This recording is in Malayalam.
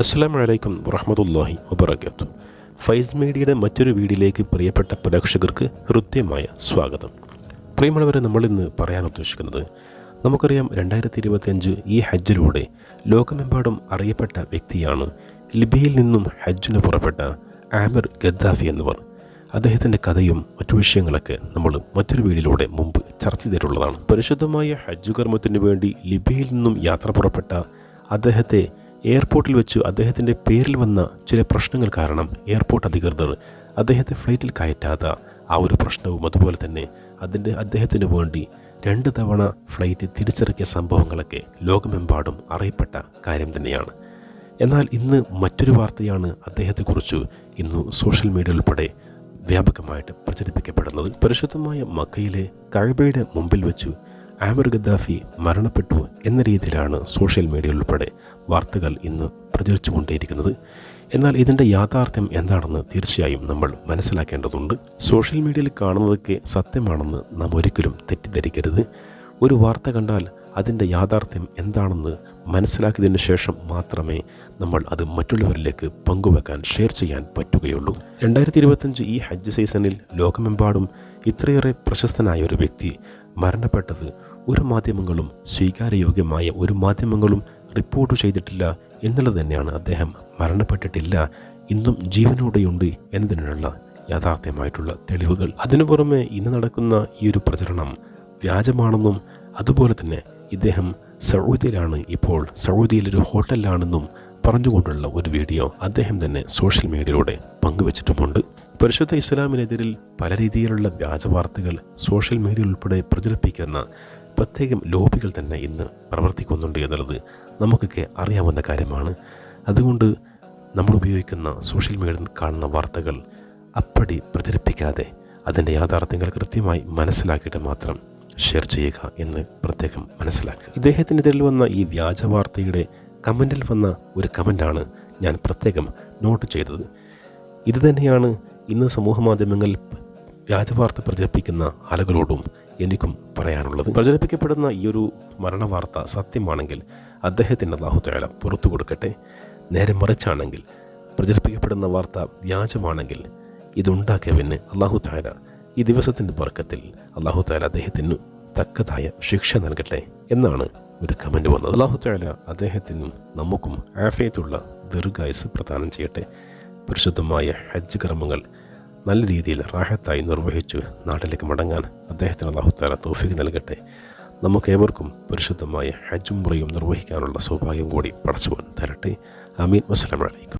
അസ്സാം വലൈക്കും വറഹമത്തല്ലാഹി വബർക്കാത്തു ഫൈസ് മീഡിയയുടെ മറ്റൊരു വീഡിയോയിലേക്ക് പ്രിയപ്പെട്ട പ്രേക്ഷകർക്ക് ഹൃദ്യമായ സ്വാഗതം. പ്രിയമുള്ളവരെ നമ്മളിന്ന് പറയാൻ ഉദ്ദേശിക്കുന്നത് നമുക്കറിയാം രണ്ടായിരത്തി ഇരുപത്തിയഞ്ച് ഈ ഹജ്ജിലൂടെ ലോകമെമ്പാടും അറിയപ്പെട്ട വ്യക്തിയാണ് ലിബിയയിൽ നിന്നും ഹജ്ജിന് പുറപ്പെട്ട ആമിർ ഗദ്ദാഫി എന്നിവർ. അദ്ദേഹത്തിന്റെ കഥയും മറ്റു വിഷയങ്ങളൊക്കെ നമ്മൾ മറ്റൊരു വീഡിയോയിലൂടെ മുമ്പ് ചർച്ച ചെയ്തിട്ടുള്ളതാണ്. പരിശുദ്ധമായ ഹജ്ജ് കർമ്മത്തിന് വേണ്ടി ലിബിയയിൽ നിന്നും യാത്ര പുറപ്പെട്ട അദ്ദേഹത്തെ എയർപോർട്ടിൽ വെച്ച് അദ്ദേഹത്തിന്റെ പേരിൽ വന്ന ചില പ്രശ്നങ്ങൾ കാരണം എയർപോർട്ട് അധികൃതർ അദ്ദേഹത്തെ ഫ്ലൈറ്റിൽ കയറ്റാത്ത ആ ഒരു പ്രശ്നവും അതുപോലെ തന്നെ അതിന്റെ അദ്ദേഹത്തിന് വേണ്ടി രണ്ട് തവണ ഫ്ലൈറ്റ് തിരിച്ചിറക്കിയ സംഭവങ്ങളൊക്കെ ലോകമെമ്പാടും അറിയപ്പെട്ട കാര്യം തന്നെയാണ്. എന്നാൽ ഇന്ന് മറ്റൊരു വാർത്തയാണ് അദ്ദേഹത്തെക്കുറിച്ച് ഇന്ന് സോഷ്യൽ മീഡിയ ഉൾപ്പെടെ വ്യാപകമായിട്ട് പ്രചരിപ്പിക്കപ്പെടുന്നത്. പരിശുദ്ധമായ മക്കയിലെ കഴബയുടെ മുമ്പിൽ വെച്ച് ആമിർ ഗദ്ദാഫി മരണപ്പെട്ടു എന്ന രീതിയിലാണ് സോഷ്യൽ മീഡിയ ഉൾപ്പെടെ വാർത്തകൾ ഇന്ന് പ്രചരിച്ചുകൊണ്ടേയിരിക്കുന്നത്. എന്നാൽ ഇതിന്റെ യാഥാർത്ഥ്യം എന്താണെന്ന് തീർച്ചയായും നമ്മൾ മനസ്സിലാക്കേണ്ടതുണ്ട്. സോഷ്യൽ മീഡിയയിൽ കാണുന്നതൊക്കെ സത്യമാണെന്ന് നാം ഒരിക്കലും തെറ്റിദ്ധരിക്കരുത്. ഒരു വാർത്ത കണ്ടാൽ അതിന്റെ യാഥാർത്ഥ്യം എന്താണെന്ന് മനസ്സിലാക്കിയതിന് ശേഷം മാത്രമേ നമ്മൾ അത് മറ്റുള്ളവരിലേക്ക് പങ്കുവെക്കാൻ ഷെയർ ചെയ്യാൻ പറ്റുകയുള്ളൂ. രണ്ടായിരത്തി ഇരുപത്തഞ്ച് ഈ ഹജ്ജ് സീസണിൽ ലോകമെമ്പാടും ഇത്രയേറെ പ്രശസ്തനായ ഒരു വ്യക്തി മരണപ്പെട്ടത് ഒരു മാധ്യമങ്ങളും സ്വീകാര്യയോഗ്യമായ ഒരു മാധ്യമങ്ങളും റിപ്പോർട്ട് ചെയ്തിട്ടില്ല എന്നുള്ളത് തന്നെയാണ് അദ്ദേഹം മരണപ്പെട്ടിട്ടില്ല ഇന്നും ജീവനോടെയുണ്ട് എന്നതിനുള്ള യാഥാർത്ഥ്യമായിട്ടുള്ള തെളിവുകൾ. അതിനു പുറമെ ഇന്ന് നടക്കുന്ന ഈ ഒരു പ്രചരണം വ്യാജമാണെന്നും അതുപോലെ തന്നെ ഇദ്ദേഹം സൗദിയിലാണ് ഇപ്പോൾ സൗദിയിലൊരു ഹോട്ടലിലാണെന്നും പറഞ്ഞുകൊണ്ടുള്ള ഒരു വീഡിയോ അദ്ദേഹം തന്നെ സോഷ്യൽ മീഡിയയിലൂടെ പങ്കുവച്ചിട്ടുമുണ്ട്. പരിശുദ്ധ ഇസ്ലാമിനെതിരിൽ പല രീതിയിലുള്ള വ്യാജ വാർത്തകൾ സോഷ്യൽ മീഡിയ ഉൾപ്പെടെ പ്രചരിപ്പിക്കുന്ന പ്രത്യേകം ലോബികൾ തന്നെ ഇന്ന് പ്രവർത്തിക്കുന്നുണ്ട് എന്നുള്ളത് നമുക്കൊക്കെ അറിയാവുന്ന കാര്യമാണ്. അതുകൊണ്ട് നമ്മൾ ഉപയോഗിക്കുന്ന സോഷ്യൽ മീഡിയയിൽ കാണുന്ന വാർത്തകൾ അപ്പടി പ്രചരിപ്പിക്കാതെ അതിന്റെ യാഥാർത്ഥ്യങ്ങൾ കൃത്യമായി മനസ്സിലാക്കിയിട്ട് മാത്രം ഷെയർ ചെയ്യുക എന്ന് പ്രത്യേകം മനസ്സിലാക്കുക. ഇദ്ദേഹത്തിനെതിരിൽ വന്ന ഈ വ്യാജ വാർത്തയുടെ കമന്റിൽ വന്ന ഒരു കമന്റാണ് ഞാൻ പ്രത്യേകം നോട്ട് ചെയ്തത്. ഇതുതന്നെയാണ് ഇന്ന് സമൂഹ മാധ്യമങ്ങളിൽ വ്യാജവാർത്ത പ്രചരിപ്പിക്കുന്ന ആളുകളോടും എനിക്കും പറയാനുള്ളത്. പ്രചരിപ്പിക്കപ്പെടുന്ന ഈ ഒരു മരണവാർത്ത സത്യമാണെങ്കിൽ അദ്ദേഹത്തിന്റെ അള്ളാഹുതയാല പുറത്തു കൊടുക്കട്ടെ. നേരെ മറിച്ചാണെങ്കിൽ പ്രചരിപ്പിക്കപ്പെടുന്ന വാർത്ത വ്യാജമാണെങ്കിൽ ഇതുണ്ടാക്കിയവന് അള്ളാഹു താല ഈ ദിവസത്തിന്റെ പറക്കത്തിൽ അള്ളാഹു താല അദ്ദേഹത്തിന് തക്കതായ ശിക്ഷ നൽകട്ടെ എന്നാണ് ഒരു കമന്റ് വന്നത്. അള്ളാഹു താല അദ്ദേഹത്തിനും നമുക്കും ആഫേത്തുള്ള ദീർഘായുസ് പ്രദാനം ചെയ്യട്ടെ. പരിശുദ്ധമായ ഹജ്ജ് കർമ്മങ്ങൾ നല്ല രീതിയിൽ റാഹത്തായി നിർവഹിച്ച് നാട്ടിലേക്ക് മടങ്ങാൻ അദ്ദേഹത്തിന് അള്ളാഹുത്താല തോഫിക്ക് നൽകട്ടെ. നമുക്കേവർക്കും പരിശുദ്ധമായ ഹജ്ജും മുറയും നിർവഹിക്കാനുള്ള സൗഭാഗ്യം കൂടി പടച്ചുവാൻ തരട്ടെ. അമീൻ വസ്സലാമലൈക്കും